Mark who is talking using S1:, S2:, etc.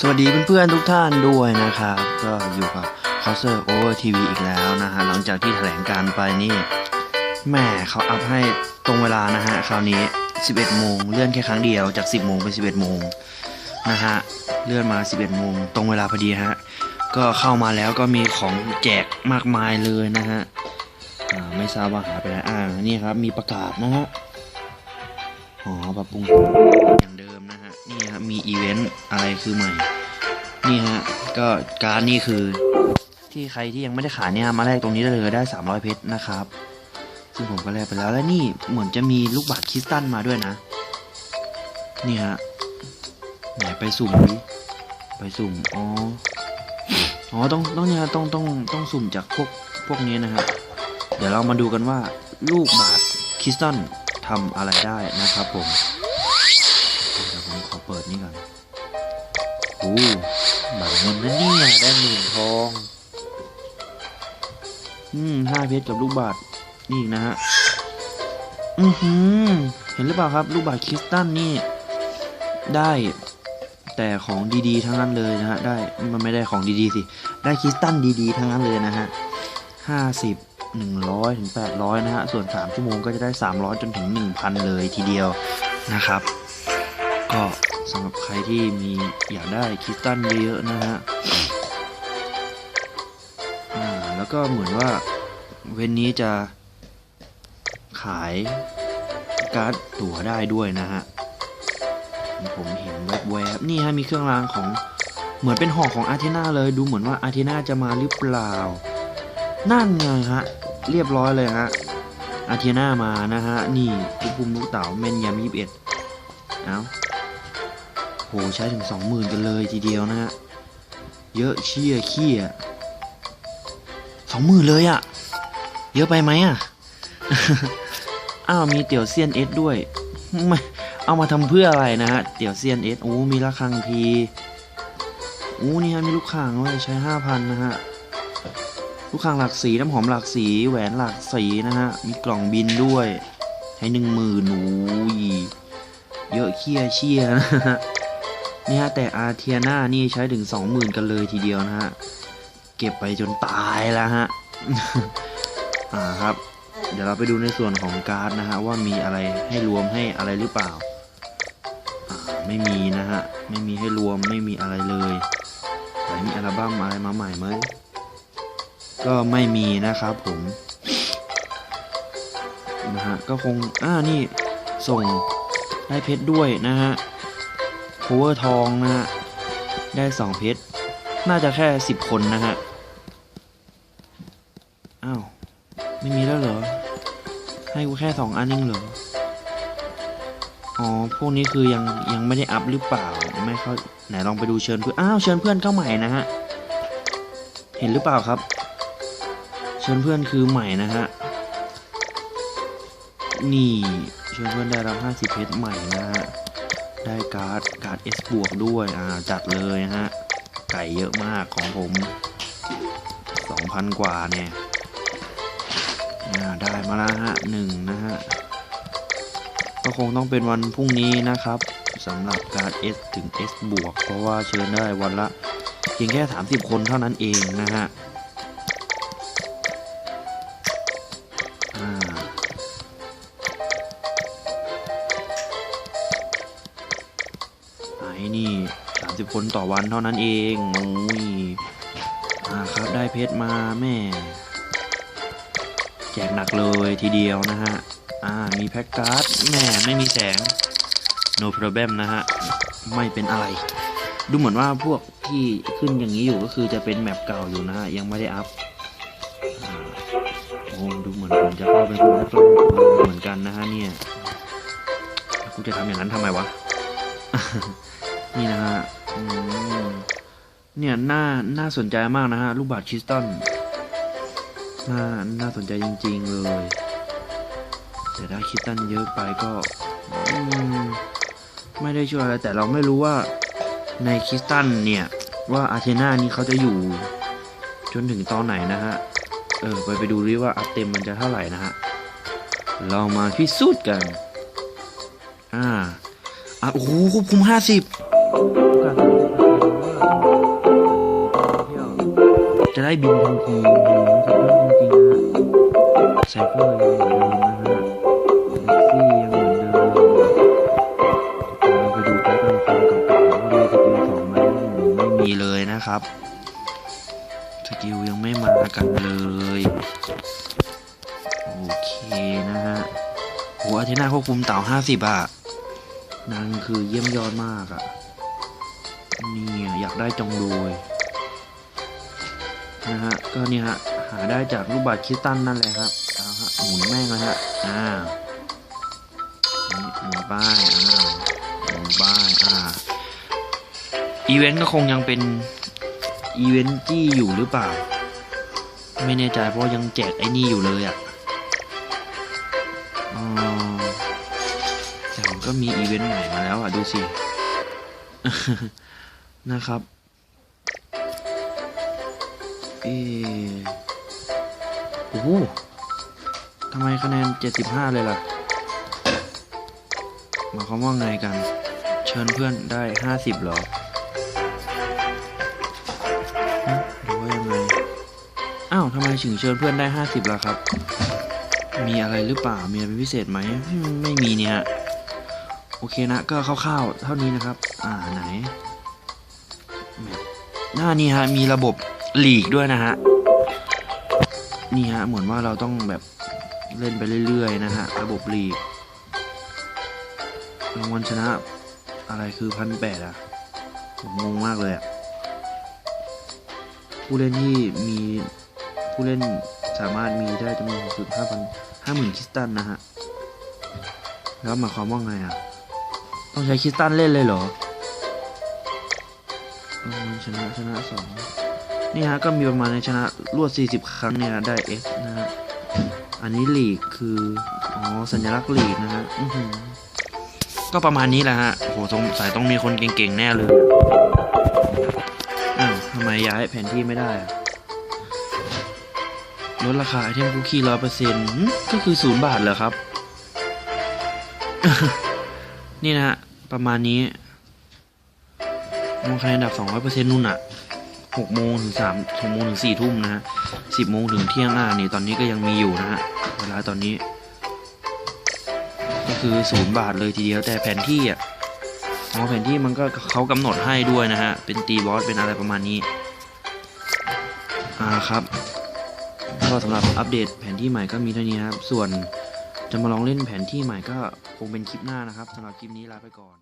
S1: สวัสดีเพื่อนๆทุกท่านด้วยนะครับ ก็อยู่กับ c o s e r Over TV อีกแล้วนะฮะ หลังจากที่แถลงการไปนี่แม่เขาอัพให้ตรงเวลานะฮะ คราวนี้ 11 โมง เลื่อนแค่ครั้งเดียวจาก 10 โมงเป็น 11 โมงนะฮะ เลื่อนมา 11 โมง ตรงเวลาพอดีฮะ ก็เข้ามาแล้วก็มีของแจกมากมายเลยนะฮะไม่ทราบว่าหายไปไหนอ่านี่ครับ มีประกาศนะฮะอ๋อปรับปรุงอย่างเดิมนะ นี่ครับมีอีเวนต์อะไรคือใหม่ นี่ฮะก็การนี่คือที่ใครที่ยังไม่ได้ขายเนี่ยมาแลกตรงนี้ได้เลยได้ 300 เพชรนะครับ ซึ่งผมก็แลกไปแล้วและนี่เหมือนจะมีลูกบาศก์คริสตัลมาด้วยนะ นี่ฮะไหนไปสุ่มดิไปสุ่มอ๋ออ๋อต้องต้องเนี่ยต้องต้องต้องสุ่มจากพวกพวกนี้นะฮะเดี๋ยวเรามาดูกันว่าลูกบาศก์คริสตัลทำอะไรได้นะครับผม โอ้บาเงินนะเนี่ยได้หมื่นทอง อืมห้าเพชรกับลูกบาทนี่อีกนะฮะ อือหือ เห็นหรือเปล่าครับ ลูกบาทคริสตัลนี่ ได้ แต่ของดีๆ ทั้งนั้นเลยนะฮะ ได้ มันไม่ได้ของดีๆสิ ได้คริสตัลดีๆ ทั้งนั้นเลยนะฮะห้าสิบหนึ่งร้อยถึงแปดร้อยนะฮะ ส่วนสามชั่วโมงก็จะได้สามร้อยจนถึงหนึ่งพันเลยทีเดียวนะครับ ก็ สำหรับใครที่มีอยากได้คิสตัลเยอะๆนะฮะแล้วก็เหมือนว่าเว้นนี้จะขายการ์ดตั๋วได้ด้วยนะฮะ ผมเห็นแวบๆนี่ฮะมีเครื่องรางของเหมือนเป็นห่อของอาร์เทนาเลยดูเหมือนว่าอาร์เทนาจะมาหรือเปล่า นั่นไงฮะ เรียบร้อยเลยฮะอาร์เทนามานะฮะ นี่ผู้คุมลูกเต๋าแม่นยำยี่สิบเอ็ดเอ้า หใช้ถึงสองหมื่นกันเลยทีเดียวนะฮะ เยอะเชี่ยเขี้ยสองหมื่นเลยอะ่ะ เยอะไปไหมอะ่ะ อ้าวมีเตี๋ยวเซียนเอสด้วย ไม่ เอามาทำเพื่ออะไรนะฮะ เตี๋ยวเซียนเอสโอ้มีระฆังพีโอ้นี่ฮะมีลูกข่างด้วยใช้ห้าพันนะฮะ ลูกข่างหลากสีน้ำหอมหลากสีแหวนหลากสีนะฮะ มีกล่องบินด้วย ใช้หนึ่งหมื่นโอ้ยเยอะเขี้ยเชี่ยนะฮะ นี่ฮะแต่อาเทียนานี่ใช้ถึง 20,000 กันเลยทีเดียวนะฮะ เก็บไปจนตายแล้วฮะ อ่าครับ เดี๋ยวเราไปดูในส่วนของการ์ดนะฮะ ว่ามีอะไรให้รวมให้อะไรหรือเปล่าอ่าไม่มีนะฮะ ไม่มีให้รวมไม่มีอะไรเลยแต่มีอัลบั้มอะไรมาใหม่ไหมก็ไม่มีนะครับผมนะฮะก็คงอ่านี่ส่งได้เพชรด้วยนะฮะ เวอร์ทองนะฮะ ได้สองเพชร น่าจะแค่สิบคนนะฮะ อ้าว ไม่มีแล้วเหรอ ให้กูแค่สองอันเองเหรอ อ๋อ พวกนี้คือยังยังไม่ได้อัพหรือเปล่า ไม่เข้าไหนลองไปดูเชิญเพื่อน อ้าว เชิญเพื่อนเข้าใหม่นะฮะ เห็นหรือเปล่าครับ เชิญเพื่อนคือใหม่นะฮะ นี่ เชิญเพื่อนได้รับ 50เพชรใหม่นะฮะ ได้การ์ดการ์ด S บวกด้วยอ่าจัดเลยฮะ ไก่เยอะมากของผม 2,000 กว่าเนี่ยอ่าได้มาแล้วฮะหนึ่งนะฮะ ก็คงต้องเป็นวันพรุ่งนี้นะครับสำหรับการ์ด S ถึง S บวก เพราะว่าเชิญได้วันละเพียงแค่ 30 คนเท่านั้นเองนะฮะ คนต่อวันเท่านั้นเองโอ้ยอ่าครับได้เพชรมาแม่ แจกหนักเลยทีเดียวนะฮะ อ่ามีแพ็กการ์ดแม่ไม่มีแสง no problem นะฮะ ไม่เป็นอะไร ดูเหมือนว่าพวกที่ขึ้นอย่างนี้อยู่ก็คือจะเป็นแมปเก่าอยู่นะฮะ ยังไม่ได้อัพอ่าโอ้ดูเหมือนผมจะเข้าไปคนแรกเหมือนกันนะฮะเนี่ยกูจะทำอย่างนั้นทำไมวะ นี่นะฮะ เนี่ยน่าน่าสนใจมากนะฮะ ลูกบาศคริสตัลน่าน่าสนใจจริง ๆ เลยแต่ได้คริสตัลเยอะไปก็ไม่ได้ช่วยอะไรแต่เราไม่รู้ว่าในคริสตัลเนี่ย ว่าอาเทนานี่เขาจะอยู่ จนถึงตอนไหนนะฮะ เออ ไปไปดูดิว่าอัพเต็มมันจะเท่าไหร่นะฮะ เรามาพิสูจน์กัน อ่าอะโอ้โหควบคุมห้าสิบ โอกาส30%เที่ยวจะได้บินทันทีโอ้โหสุดยอดจริงๆนะฮะไซเฟอร์ยังเหมือนเดิมนะฮะแท็กซี่ยังเหมือนเดิมเราไปดูแป๊บนึงฟังเก่าๆว่ามีสกิลสองไหมไม่มีเลยนะครับ สกิลยังไม่มากันเลยโอเคนะฮะโหอาเทนาควบคุมเต่าห้าสิบอะนางคือเยี่ยมยอดมากอะ เนี่ยอยากได้จองโดยนะฮะก็เนี่ยฮะหาได้จากลูกบาศก์คิสตันนั่นแหละครับเอาฮะหมุนแม่งเลยฮะอ่าหมุนป้ายอ่าหมุนป้ายอ่าอีเวนต์ก็คงยังเป็นอีเวนต์ที่อยู่หรือเปล่า ไม่แน่ใจเพราะยังแจกไอ้นี่อยู่เลยอะอ๋อแต่ผมก็มีอีเวนต์ใหม่มาแล้วอะ ดูสิ นะครับเอ๊ะโอ้โหทำไมคะแนน 75 เลยล่ะหมายความว่าไงกัน เชิญเพื่อนได้ 50หรอหรือว่ายังไง อ้าวทำไมถึงเชิญเพื่อนได้ 50ล่ะครับ มีอะไรหรือเปล่า มีอะไรพิเศษไหม ไม่มีเนี่ย โอเคนะ ก็คร่าวๆ เท่านี้นะครับ อ่าไหน หน้านี้ฮะมีระบบหลีกด้วยนะฮะนี่ฮะเหมือนว่าเราต้องแบบเล่นไปเรื่อยๆนะฮะระบบหลีกรางวัลชนะอะไรคือพันแปดอะผมงงมากเลยอะผู้เล่นที่มีผู้เล่นสามารถมีได้จำนวนสูงสุดห้าพันห้าหมื่นคริสตันนะฮะ แล้วหมายความว่าไงอะต้องใช้คริสตันเล่นเลยเหรอ ชนะชนะสองนี่ฮะก็มีประมาณในชนะรวด 40 ครั้งเนี่ยได้ X นะฮะอันนี้ลีกคือ อ๋อ สัญลักษณ์ลีกนะฮะก็ประมาณนี้แหละฮะโหสงสัยต้องมีคนเก่งๆ แน่เลยอ้าวทำไมย้ายแผนที่ไม่ได้อะลดราคาไอเทมคุกกี้ร้อยเปอร์เซ็นต์ก็คือศูนย์บาทเหรอครับ นี่นะฮะ ประมาณนี้ มองคะแนนดับสองร้อยเปอร์เซ็นต์นู่นอะหกโมงถึงสามหกโมงถึงสี่ทุ่มนะฮะสิบโมงถึงเที่ยงหน้านี่ตอนนี้ก็ยังมีอยู่นะฮะเวลาตอนนี้ ก็คือศูนย์บาทเลยทีเดียวแต่แผนที่อะอ๋อแผนที่มันก็เขากำหนดให้ด้วยนะฮะ เป็นตีบอสเป็นอะไรประมาณนี้ อ่าครับก็สำหรับอัปเดตแผนที่ใหม่ก็มีเท่านี้ครับ ส่วนจะมาลองเล่นแผนที่ใหม่ก็คงเป็นคลิปหน้านะครับสำหรับคลิปนี้ลาไปก่อน